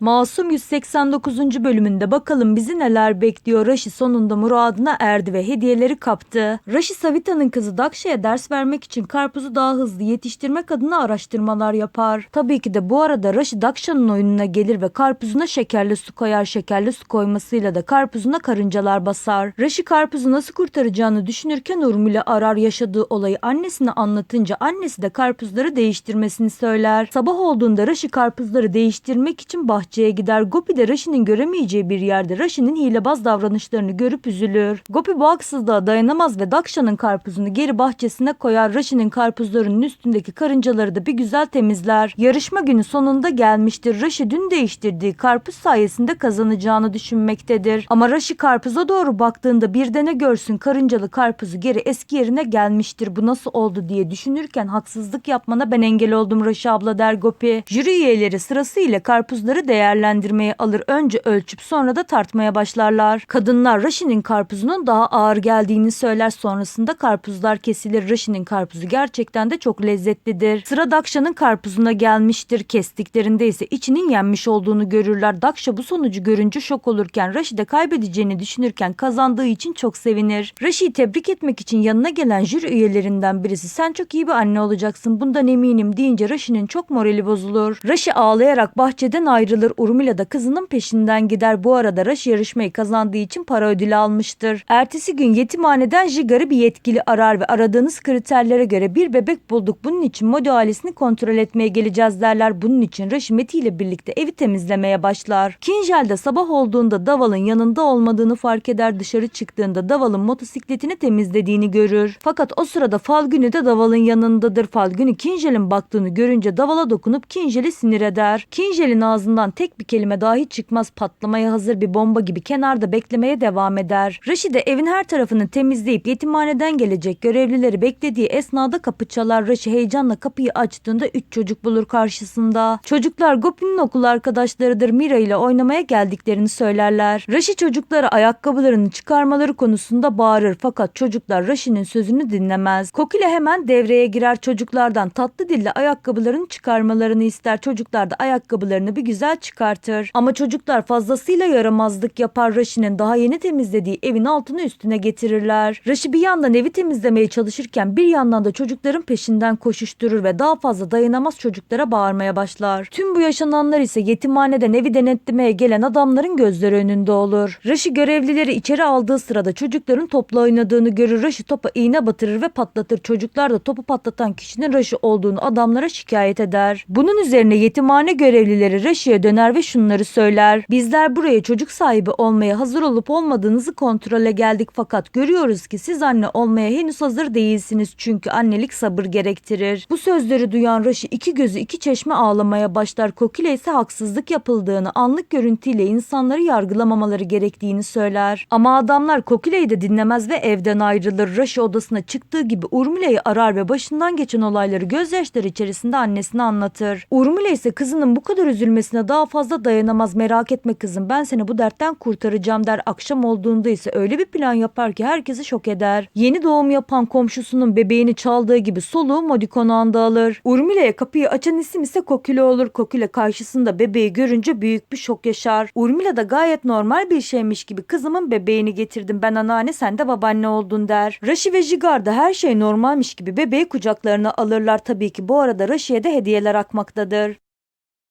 Masum 189. bölümünde bakalım bizi neler bekliyor. Raşi sonunda muradına erdi ve hediyeleri kaptı. Raşi Savita'nın kızı Daksha'ya ders vermek için karpuzu daha hızlı yetiştirmek adına araştırmalar yapar. Tabii ki de bu arada Raşi Daksha'nın oyununa gelir ve karpuzuna şekerli su koyar. Şekerli su koymasıyla da karpuzuna karıncalar basar. Raşi karpuzu nasıl kurtaracağını düşünürken Urmil'i arar yaşadığı olayı annesine anlatınca annesi de karpuzları değiştirmesini söyler. Sabah olduğunda Raşi karpuzları değiştirmek için bahçeye gider. Gopi de Raşi'nin göremeyeceği bir yerde Raşi'nin hilebaz davranışlarını görüp üzülür. Gopi bu haksızlığa dayanamaz ve Daksha'nın karpuzunu geri bahçesine koyar. Raşi'nin karpuzlarının üstündeki karıncaları da bir güzel temizler. Yarışma günü sonunda gelmiştir. Raşi dün değiştirdiği karpuz sayesinde kazanacağını düşünmektedir. Ama Raşi karpuza doğru baktığında bir de ne görsün karıncalı karpuzu geri eski yerine gelmiştir. Bu nasıl oldu diye düşünürken haksızlık yapmana ben engel oldum Raşi abla der Gopi. Jüri üyeleri sırasıyla karpuzları değerlendirmeye alır. Önce ölçüp sonra da tartmaya başlarlar. Kadınlar Raşi'nin karpuzunun daha ağır geldiğini söyler. Sonrasında karpuzlar kesilir. Raşi'nin karpuzu gerçekten de çok lezzetlidir. Sıra Dakşa'nın karpuzuna gelmiştir. Kestiklerinde ise içinin yenmiş olduğunu görürler. Dakşa bu sonucu görünce şok olurken Raşi de kaybedeceğini düşünürken kazandığı için çok sevinir. Raşi'yi tebrik etmek için yanına gelen jüri üyelerinden birisi sen çok iyi bir anne olacaksın bundan eminim deyince Raşi'nin çok morali bozulur. Raşi ağlayarak bahçeden ayrılır. Urmila da kızının peşinden gider. Bu arada Raşi yarışmayı kazandığı için para ödülü almıştır. Ertesi gün yetimhaneden Jigar'ı bir yetkili arar ve aradığınız kriterlere göre bir bebek bulduk. Bunun için Modi ailesini kontrol etmeye geleceğiz derler. Bunun için Raşi Meti ile birlikte evi temizlemeye başlar. Kinjal de sabah olduğunda Daval'ın yanında olmadığını fark eder. Dışarı çıktığında Daval'ın motosikletini temizlediğini görür. Fakat o sırada Falguni de Daval'ın yanındadır. Falguni Kinjal'in baktığını görünce Daval'a dokunup Kinjal'i sinir eder. Kinjal'in ağzından tek bir kelime dahi çıkmaz. Patlamaya hazır bir bomba gibi kenarda beklemeye devam eder. Raşi de evin her tarafını temizleyip yetimhaneden gelecek görevlileri beklediği esnada kapı çalar. Raşi heyecanla kapıyı açtığında üç çocuk bulur karşısında. Çocuklar Gopi'nin okul arkadaşlarıdır. Mira ile oynamaya geldiklerini söylerler. Raşi çocuklara ayakkabılarını çıkarmaları konusunda bağırır fakat çocuklar Raşi'nin sözünü dinlemez. Kokile hemen devreye girer çocuklardan tatlı dille ayakkabılarını çıkarmalarını ister. Çocuklar da ayakkabılarını bir güzel çıkartır. Ama çocuklar fazlasıyla yaramazlık yapar. Raşi'nin daha yeni temizlediği evin altını üstüne getirirler. Raşi bir yandan evi temizlemeye çalışırken bir yandan da çocukların peşinden koşuşturur ve daha fazla dayanamaz çocuklara bağırmaya başlar. Tüm bu yaşananlar ise yetimhaneden evi denetlemeye gelen adamların gözleri önünde olur. Raşi görevlileri içeri aldığı sırada çocukların topla oynadığını görür. Raşi topa iğne batırır ve patlatır. Çocuklar da topu patlatan kişinin Raşi olduğunu adamlara şikayet eder. Bunun üzerine yetimhane görevlileri Raşi'ye döner ve şunları söyler. Bizler buraya çocuk sahibi olmaya hazır olup olmadığınızı kontrole geldik fakat görüyoruz ki siz anne olmaya henüz hazır değilsiniz çünkü annelik sabır gerektirir. Bu sözleri duyan Raşi iki gözü iki çeşme ağlamaya başlar. Kokile ise haksızlık yapıldığını anlık görüntüyle insanları yargılamamaları gerektiğini söyler. Ama adamlar Kokile'yi de dinlemez ve evden ayrılır. Raşi odasına çıktığı gibi Urmile'yi arar ve başından geçen olayları gözyaşları içerisinde annesine anlatır. Urmile ise kızının bu kadar üzülmesine daha fazla dayanamaz. Merak etme kızım ben seni bu dertten kurtaracağım der. Akşam olduğunda ise öyle bir plan yapar ki herkesi şok eder. Yeni doğum yapan komşusunun bebeğini çaldığı gibi soluğu Modi konağında alır. Urmile'ye kapıyı açan isim ise Kokile olur. Kokile karşısında bebeği görünce büyük bir şok yaşar. Urmile de gayet normal bir şeymiş gibi kızımın bebeğini getirdim ben anneanne sen de babaanne oldun der. Raşi ve Jigar da her şey normalmiş gibi bebeği kucaklarına alırlar tabii ki bu arada Raşi'ye de hediyeler akmaktadır.